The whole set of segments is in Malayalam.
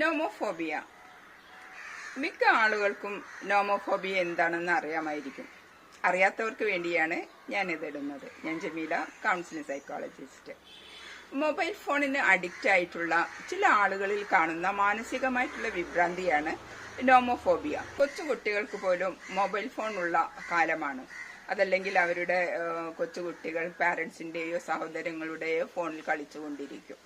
നോമോഫോബിയ. മിക്ക ആളുകൾക്കും നോമോഫോബിയ എന്താണെന്ന് അറിയാമായിരിക്കും. അറിയാത്തവർക്ക് വേണ്ടിയാണ് ഞാൻ ഇതിടുന്നത് ഞാൻ ജമീല കൗൺസിലിംഗ് സൈക്കോളജിസ്റ്റ് മൊബൈൽ ഫോണിന് അഡിക്റ്റ് ആയിട്ടുള്ള ചില ആളുകളിൽ കാണുന്ന മാനസികമായിട്ടുള്ള വിഭ്രാന്തിയാണ് നോമോഫോബിയ. കൊച്ചുകുട്ടികൾക്ക് പോലും മൊബൈൽ ഫോൺ ഉള്ള കാലമാണ്. അതല്ലെങ്കിൽ അവരുടെ കൊച്ചുകുട്ടികൾ പാരൻസിന്റെയോ സഹോദരങ്ങളുടെയോ ഫോണിൽ കളിച്ചുകൊണ്ടിരിക്കും.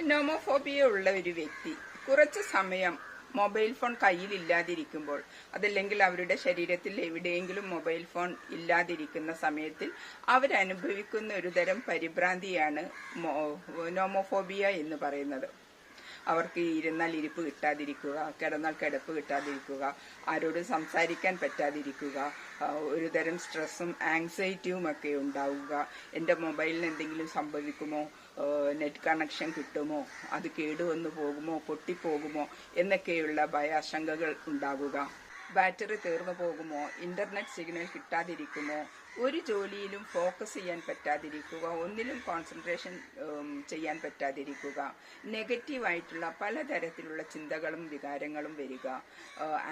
നോമോഫോബിയ ഉള്ള ഒരു വ്യക്തി കുറച്ച് സമയം മൊബൈൽ ഫോൺ കയ്യിൽ ഇല്ലാതിരിക്കുമ്പോൾ അതല്ലെങ്കിൽ അവരുടെ ശരീരത്തിൽ എവിടെയെങ്കിലും മൊബൈൽ ഫോൺ ഇല്ലാതിരിക്കുന്ന സമയത്തിൽ അവരനുഭവിക്കുന്ന ഒരു തരം പരിഭ്രാന്തിയാണ് നോമോഫോബിയ എന്ന് പറയുന്നത്. അവർക്ക് ഇരുന്നാൽ ഇരിപ്പ് കിട്ടാതിരിക്കുക കിടന്നാൽ കിടപ്പ് കിട്ടാതിരിക്കുക ആരോടും സംസാരിക്കാൻ പറ്റാതിരിക്കുക ഒരു തരം സ്ട്രെസ്സും ആങ്സൈറ്റിയും ഒക്കെ ഉണ്ടാവുക. എന്റെ മൊബൈലിന് എന്തെങ്കിലും സംഭവിക്കുമോ? നെറ്റ് കണക്ഷൻ കിട്ടുമോ? അത് കേടുവന്നു പോകുമോ? പൊട്ടിപ്പോകുമോ? എന്നൊക്കെയുള്ള ഭയാശങ്കകൾ ഉണ്ടാവുക. ബാറ്ററി തീർന്നു പോകുമോ? ഇന്റർനെറ്റ് സിഗ്നൽ കിട്ടാതിരിക്കുമോ? ഒരു ജോലിയിലും ഫോക്കസ് ചെയ്യാൻ പറ്റാതിരിക്കുക ഒന്നിലും കോൺസെൻട്രേഷൻ ചെയ്യാൻ പറ്റാതിരിക്കുക നെഗറ്റീവായിട്ടുള്ള പലതരത്തിലുള്ള ചിന്തകളും വികാരങ്ങളും വരിക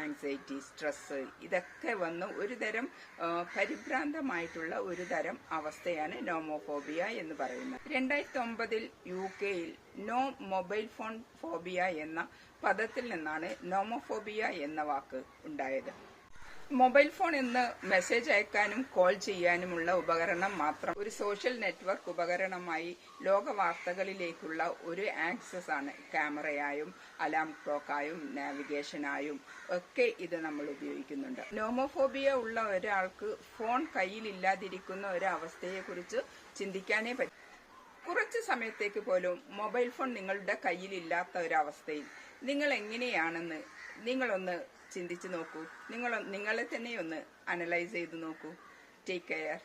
ആങ്സൈറ്റി സ്ട്രെസ് ഇതൊക്കെ വന്ന് ഒരു തരം പരിഭ്രാന്തമായിട്ടുള്ള ഒരു തരം അവസ്ഥയാണ് നോമോഫോബിയ എന്ന് പറയുന്നത്. രണ്ടായിരത്തി ഒമ്പതിൽ യു കെയിൽ നോ മൊബൈൽ ഫോൺ ഫോബിയ എന്ന പദത്തിൽ നിന്നാണ് നോമോഫോബിയ എന്ന വാക്ക് ഉണ്ടായത്. മൊബൈൽ ഫോൺ എന്ന് മെസ്സേജ് അയക്കാനും കോൾ ചെയ്യാനുമുള്ള ഉപകരണം മാത്രം. ഒരു സോഷ്യൽ നെറ്റ്വർക്ക് ഉപകരണമായി ലോക വാർത്തകളിലേക്കുള്ള ഒരു ആക്സസ് ആണ് ക്യാമറയായും അലാം ക്ലോക്കായും നാവിഗേഷനായും ഒക്കെ ഇത് നമ്മൾ ഉപയോഗിക്കുന്നുണ്ട്. നോമോഫോബിയ ഉള്ള ഒരാൾക്ക് ഫോൺ കയ്യിലില്ലാതിരിക്കുന്ന ഒരു അവസ്ഥയെക്കുറിച്ച് ചിന്തിക്കാനേ പറ്റും. കുറച്ച് സമയത്തേക്ക് പോലും മൊബൈൽ ഫോൺ നിങ്ങളുടെ കയ്യിലില്ലാത്ത ഒരവസ്ഥയിൽ നിങ്ങൾ എങ്ങനെയാണെന്ന് നിങ്ങളൊന്ന് ചിന്തിച്ചു നോക്കൂ. നിങ്ങൾ നിങ്ങളെ തന്നെ ഒന്ന് അനലൈസ് ചെയ്ത് നോക്കൂ. Take care